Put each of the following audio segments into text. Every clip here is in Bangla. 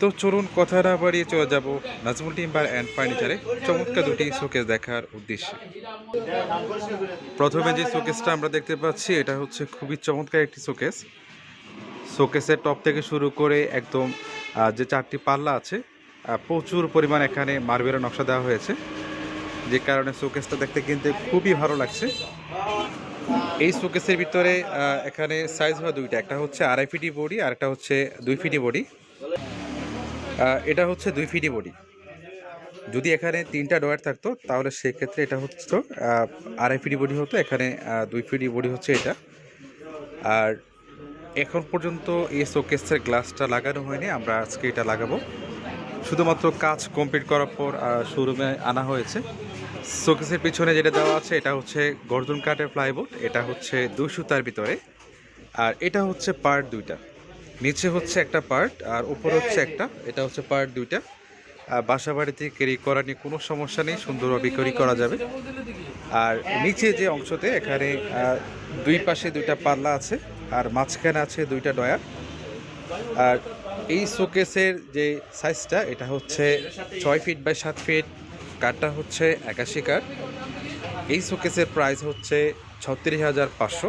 তো চলুন কথা না বাড়িয়ে চলে যাব নাজমুল টিম্বার অ্যান্ড ফার্নিচারে। চমৎকার দুটি শোকেস দেখার উদ্দেশ্যে। প্রথমে যে শোকেসটা আমরা দেখতে পাচ্ছি, এটা হচ্ছে খুবই চমৎকার একটি শোকেস। শোকেসের টপ থেকে শুরু করে একদম যে চারটি পাল্লা আছে প্রচুর পরিমাণ এখানে মার্বেলের নকশা দেওয়া হয়েছে। যে কারণে শোকেসটা দেখতে কিন্তু খুবই ভালো লাগছে। এই শোকেসের ভিতরে এখানে সাইজ হয় দুইটা। একটা হচ্ছে আড়াই ফিটি বডি আর একটা হচ্ছে দুই ফিটি বডি এটা হচ্ছে দুই ফিটি বডি যদি এখানে তিনটা ডয়ার থাকতো, তাহলে সেক্ষেত্রে এটা হচ্ছে আড়াই ফিটি বডি হতো, এখানে দুই ফিটি বডি হচ্ছে এটা। আর এখন পর্যন্ত এই শোকেসের গ্লাসটা লাগানো হয়নি, আমরা আজকে এটা লাগাবো। শুধুমাত্র কাজ কমপ্লিট করার পর শোরুমে আনা হয়েছে। শোকেসের পিছনে যেটা দেওয়া আছে, এটা হচ্ছে গর্জন কাঠের প্লাইবোর্ড এটা হচ্ছে দুই সুতার ভিতরে। আর এটা হচ্ছে পার্ট দুইটা। নিচে হচ্ছে একটা পার্ট আর উপরে হচ্ছে একটা। এটা হচ্ছে পার্ট দুইটা। আর বাসা বাড়িতে ক্যারি করা নিয়ে কোনো সমস্যা নেই, সুন্দরভাবে ক্যারি করা যাবে। আর নিচে যে অংশতে, এখানে দুই পাশে দুইটা পাল্লা আছে, আর মাঝখানে আছে দুইটা ডয়ার। আর এই শোকেসের যে সাইজটা এটা হচ্ছে ছয় ফিট বাই সাত ফিট কাঠটা হচ্ছে একাশি কাঠ। এই শোকেসের প্রাইস হচ্ছে ছত্রিশ হাজার পাঁচশো।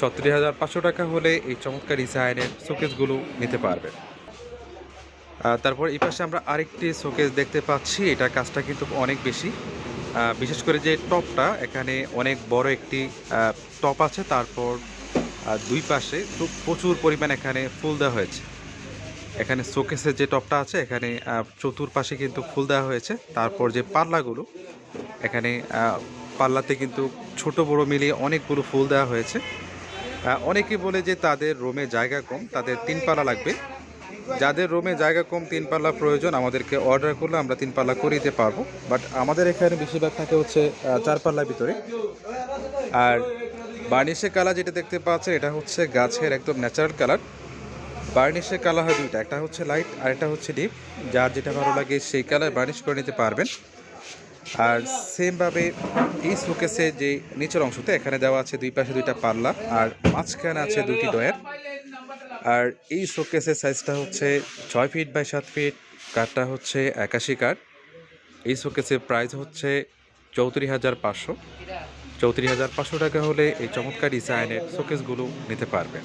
ছত্রিশ হাজার পাঁচশো টাকা হলে এই চমৎকার ডিজাইনের শোকেসগুলো নিতে পারবেন। তারপর এই পাশে আমরা আরেকটি শোকেস দেখতে পাচ্ছি। এটা কাজটা কিন্তু অনেক বেশি। বিশেষ করে যে টপটা, এখানে অনেক বড় একটি টপ আছে। তারপর দুই পাশে তো প্রচুর পরিমাণ এখানে ফুল দেওয়া হয়েছে। এখানে শোকেসের যে টপটা আছে, এখানে চতুর্পাশে কিন্তু ফুল দেওয়া হয়েছে। তারপর যে পাল্লাগুলো, এখানে পাল্লাতে কিন্তু ছোট বড় মিলিয়ে অনেকগুলো ফুল দেওয়া হয়েছে। অনেকে বলে যে তাদের রুমে জায়গা কম তাদের তিন পাল্লা লাগবে। যাদের রুমে জায়গা কম তিন পাল্লা প্রয়োজন আমাদেরকে অর্ডার করলে আমরা তিন পাল্লা করে দিতে পারব। বাট আমাদের এখানে বেশিরভাগ থাকে হচ্ছে আহ, চার পাল্লার ভিতরে। আর বার্নিশের কালার যেটা দেখতে পাচ্ছেন এটা হচ্ছে গাছের একদম ন্যাচারাল কালার বার্নিশের কালার হয় দুইটা একটা হচ্ছে লাইট আর একটা হচ্ছে ডিপ যার যেটা ভালো লাগে সেই কালার বার্নিশ করে নিতে পারবেন। আর সেমভাবে এই শোকেসে যে নিচের অংশতে, এখানে দেওয়া আছে দুই পাশে দুইটা পাল্লা আর মাঝখানে আছে দুটি ডয়ার। আর এই শোকেসের সাইজটা হচ্ছে ছয় ফিট বাই সাত ফিট, কাঠটা হচ্ছে একাশি কাঠ। এই শোকেসের প্রাইস হচ্ছে চৌত্রিশ হাজার পাঁচশো। চৌত্রিশ হাজার পাঁচশো টাকা হলে এই চমৎকার ডিজাইনের শোকেসগুলো নিতে পারবেন।